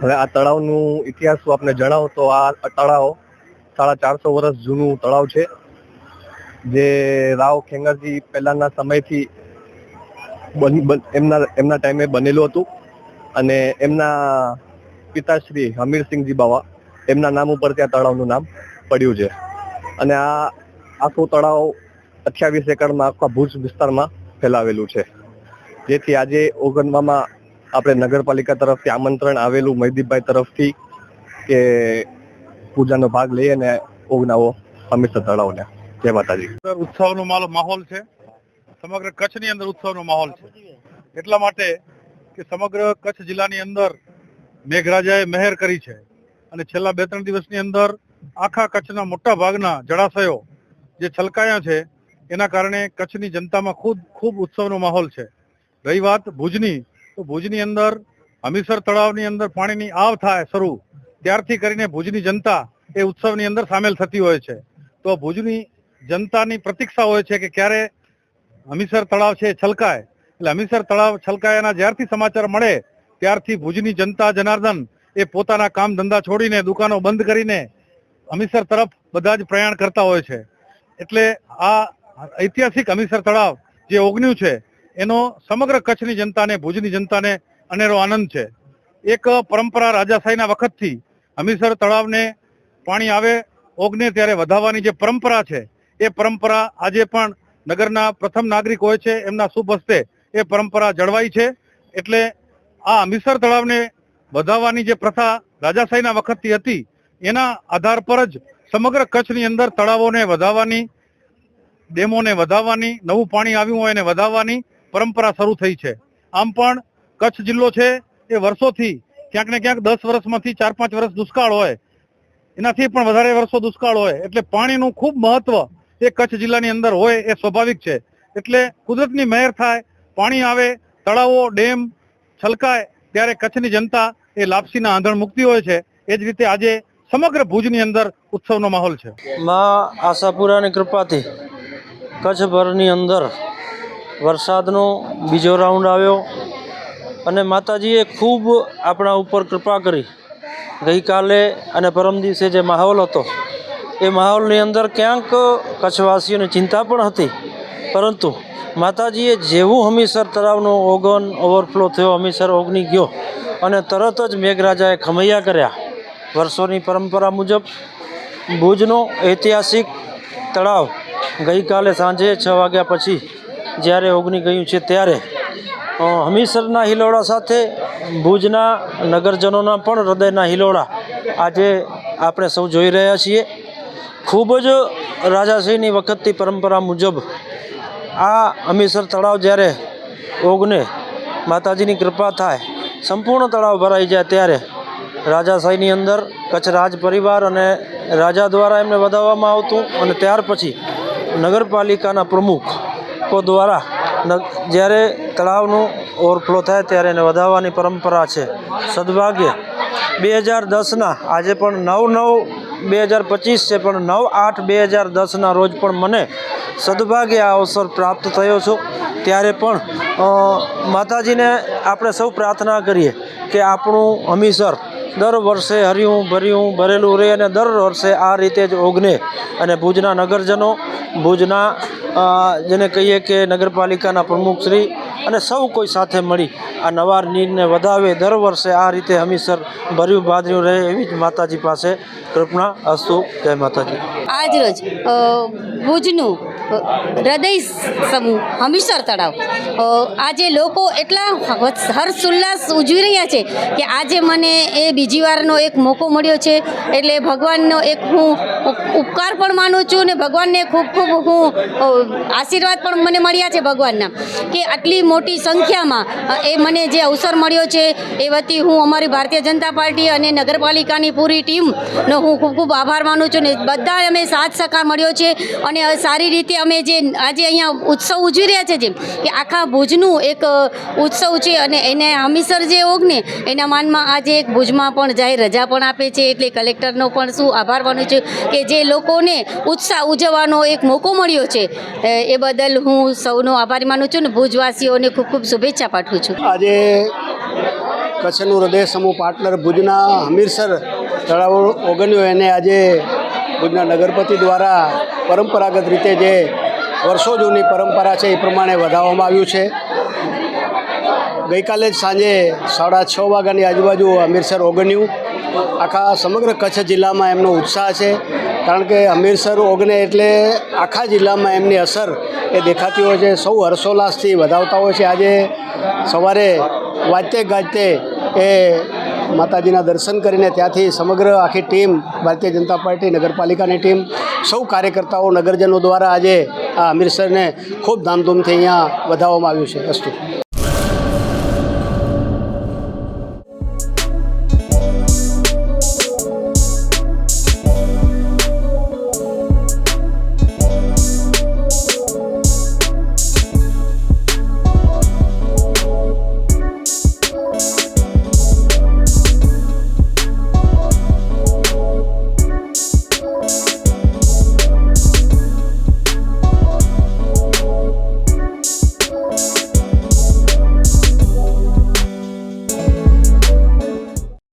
હવે આ તળાવનું ઇતિહાસ હું આપને જણાવું તો આ તળાવ સાડા ચારસો વર્ષ જૂનું તળાવ છે, જે રાવ ખેંગરજી પહેલાના સમયથી એમના એમના ટાઈમે બનેલું હતું અને એમના પિતાશ્રી હમીરસિંહજી બાવા એમના નામ ઉપર ત્યાં તળાવનું નામ પડ્યું છે. અને આ આખું તળાવ અઠ્યાવીસ એકરમાં આખા ભુજ વિસ્તારમાં ફેલાવેલું છે. જેથી આજે ઓગણવામાં આપણે નગરપાલિકા તરફથી આમંત્રણ આવેલું મહીદીપભાઈ તરફથી કે પૂજાનો ભાગ લઈએ અને ઓગનાવો હમીરસર તળાવને. જય માતાજી. ઉત્સવનો માલ- માહોલ છે. સમગ્ર કચ્છની અંદર ઉત્સવનો માહોલ છે. એટલા માટે કે સમગ્ર કચ્છ જિલ્લાની અંદર મેઘરાજાએ મહેર કરી છે. અને છેલ્લા બે ત્રણ દિવસની અંદર આખા કચ્છના મોટા ભાગના જળાશયો જે છલકાયા છે, એના કારણે કચ્છની જનતામાં ખૂબ ખૂબ ઉત્સવનો માહોલ છે. રહી વાત ભુજની તો ભુજની અંદર હમીસર તળાવની અંદર પાણીની આવ થાય શરૂ, ત્યારથી કરીને ભુજની જનતા એ ઉત્સવની અંદર સામેલ થતી હોય છે. તો ભુજની જનતાની પ્રતીક્ષા હોય છે કે ક્યારે હમીસર તળાવ છે છલકાય. એટલે હમીસર તળાવ છલકાયાના જ્યારથી સમાચાર મળે, ત્યારથી ભુજની જનતા જનાર્દન એ પોતાના કામ ધંધા છોડીને દુકાનો બંધ કરીને હમીસર તરફ બધા જ પ્રયાણ કરતા હોય છે. એટલે આ ઐતિહાસિક હમીસર તળાવ જે ઓગન્યું છે એનો સમગ્ર કચ્છની જનતાને, ભુજની જનતાને અનેરો આનંદ છે. એક પરંપરા રાજાશાહીના વખતથી હમીસર તળાવને પાણી આવે, ઓગને ત્યારે વધાવવાની જે પરંપરા છે, એ પરંપરા આજે પણ નગરના પ્રથમ નાગરિક હોય છે, એમના શુભ હસ્તે એ પરંપરા જળવાઈ છે. એટલે આ હમીસર તળાવને વધાવવાની જે પ્રથા રાજાશાહીના વખતથી હતી, એના આધાર પર જ સમગ્ર કચ્છની અંદર તળાવોને વધાવવાની, ડેમોને વધાવવાની, નવું પાણી આવ્યું હોય એને વધાવવાની પરંપરા શરૂ થઈ છે. આમ પણ કચ્છ જિલ્લો છે એ વર્ષોથી ક્યાંક ને ક્યાંક દસ વર્ષમાંથી ચાર પાંચ વર્ષ દુષ્કાળ હોય. એનાથી પણ વધારે વર્ષો દુષ્કાળ હોય. એટલે પાણીનું ખૂબ મહત્વ એ કચ્છ જિલ્લાની અંદર હોય એ સ્વાભાવિક છે. એટલે કુદરતની મહેર થાય, પાણી આવે, તળાવો, ડેમ છલકાય, ત્યારે કચ્છની જનતા એ લાપસીના આંધણ મુક્તિ હોય છે. એ જ રીતે આજે સમગ્ર ભુજની અંદર ઉત્સવનો માહોલ છે. માં આશાપુરાની કૃપાથી કચ્છભરની અંદર વરસાદનો બીજો રાઉન્ડ આવ્યો અને માતાજીએ ખૂબ આપણા ઉપર કૃપા કરી. ગઈકાલે અને પરમ દિવસે જે માહોલ હતો, એ માહોલની અંદર ક્યાંક કચ્છવાસીઓની ચિંતા પણ હતી. પરંતુ માતાજીએ જેવું હમીસર તળાવનો ઓગન ઓવરફ્લો થયો, હમીસર ઓગની ગયો અને તરત જ મેઘરાજાએ ખમૈયા કર્યા. વર્ષોની પરંપરા મુજબ ભુજનો ઐતિહાસિક તળાવ ગઈકાલે સાંજે છ વાગ્યા પછી જ્યારે ઓગની ગયું છે ત્યારે હમીસરના હિલોળા સાથે ભુજના નગરજનોના પણ હૃદયના હિલોળા આજે આપણે સૌ જોઈ રહ્યા છીએ. ખૂબ જ રાજાશાહીની વખતથી પરંપરા મુજબ આ હમીસર તળાવ જ્યારે ઓગને માતાજીની કૃપા થાય, સંપૂર્ણ તળાવ ભરાઈ જાય ત્યારે રાજાશાહીની અંદર કચ્છ રાજ પરિવાર અને રાજા દ્વારા એમને વધાવવામાં આવતું અને ત્યાર પછી નગરપાલિકાના પ્રમુખો દ્વારા ન- જ્યારે તળાવનું ઓવરફ્લો થાય ત્યારે એને વધાવવાની પરંપરા છે. સદભાગ્ય, બે હજાર દસના આજે પણ નવ નવ બે હજાર પચીસ છે, પણ નવ આઠ બે હજાર દસના રોજ પણ મને સદભાગ્ય આ અવસર પ્રાપ્ત થયો છો. ત્યારે પણ માતાજીને આપણે સૌ પ્રાર્થના કરીએ કે આપણું હમીસર દર વર્ષે હર્યું, ભર્યું, ભરેલું રહે અને દર વર્ષે આ રીતે જ ઓગને. અને ભુજના નગરજનો, ભુજના જેને કહીએ કે નગરપાલિકાના પ્રમુખશ્રી અને સૌ કોઈ સાથે મળી આ નવા નીરને વધાવે દર વર્ષે આ રીતે હમીસર ભર્યું ભાદર્યું રહે એવી જ માતાજી પાસે કૃપણા અસ્તુ, જય માતાજી. આજ રોજ ભુજનું હૃદય સમૂહ હમીસર તળાવ આજે લોકો એટલા હર્ષ- હર્ષોલ્લાસ ઉજવી રહ્યા છે કે આજે મને એ બીજી વારનો એક મોકો મળ્યો છે. એટલે ભગવાનનો એક હું ઉપકાર પણ માનું છું ને ભગવાનને ખૂબ ખૂબ હું આશીર્વાદ પણ મને મળ્યા છે ભગવાનના કે આટલી મોટી સંખ્યામાં એ મને જે અવસર મળ્યો છે એ વતી હું અમારી ભારતીય જનતા પાર્ટી અને નગરપાલિકાની પૂરી ટીમનો હું ખૂબ ખૂબ આભાર માનું છું ને બધા અમે સાથ સહકાર મળ્યો છે અને સારી રીતે અમે જે આજે અહીંયા ઉત્સવ ઉજવી રહ્યા છે જેમ કે આખા ભુજનું એક ઉત્સવ છે અને એને હમીસર જે ઓગને, એના માનમાં આજે એક ભુજમાં પણ જાહેર રજા પણ આપે છે. એટલે કલેક્ટરનો પણ શું આભાર માનું છું કે જે લોકોને ઉત્સાહ ઉજવવાનો એક મોકો મળ્યો છે. એ બદલ હું સૌનો આભારી માનું છું ને ભુજવાસીઓને ખૂબ ખૂબ શુભેચ્છા પાઠવું છું. આજે કચ્છનું હૃદય સમૂહ પાર્ટનર ભુજના હમીરસર તળાવ ઓગણ્યું એને આજે ભુજના નગરપતિ દ્વારા પરંપરાગત રીતે જે વર્ષો જૂની પરંપરા છે એ પ્રમાણે વધાવવામાં આવ્યું છે. ગઈકાલે જ સાંજે સાડા છ વાગ્યાની આજુબાજુ હમીરસર ઓગન્યું આખા સમગ્ર કચ્છ જિલ્લામાં એમનો ઉત્સાહ છે. કારણ કે હમીરસર ઓગને એટલે આખા જિલ્લામાં એમની અસર એ દેખાતી હોય છે. સૌ હર્ષોલ્લાસથી વધાવતા હોય છે. આજે સવારે વાજતે ગાજતે એ માતાજીના દર્શન કરીને ત્યાંથી સમગ્ર આખી ટીમ ભારતીય જનતા પાર્ટી, નગરપાલિકાની ટીમ, સૌ કાર્યકર્તાઓ, નગરજનો દ્વારા આજે આ હમીરસરને ખૂબ ધામધૂમથી અહીંયા વધાવવામાં આવ્યું છે. અસ્તુ.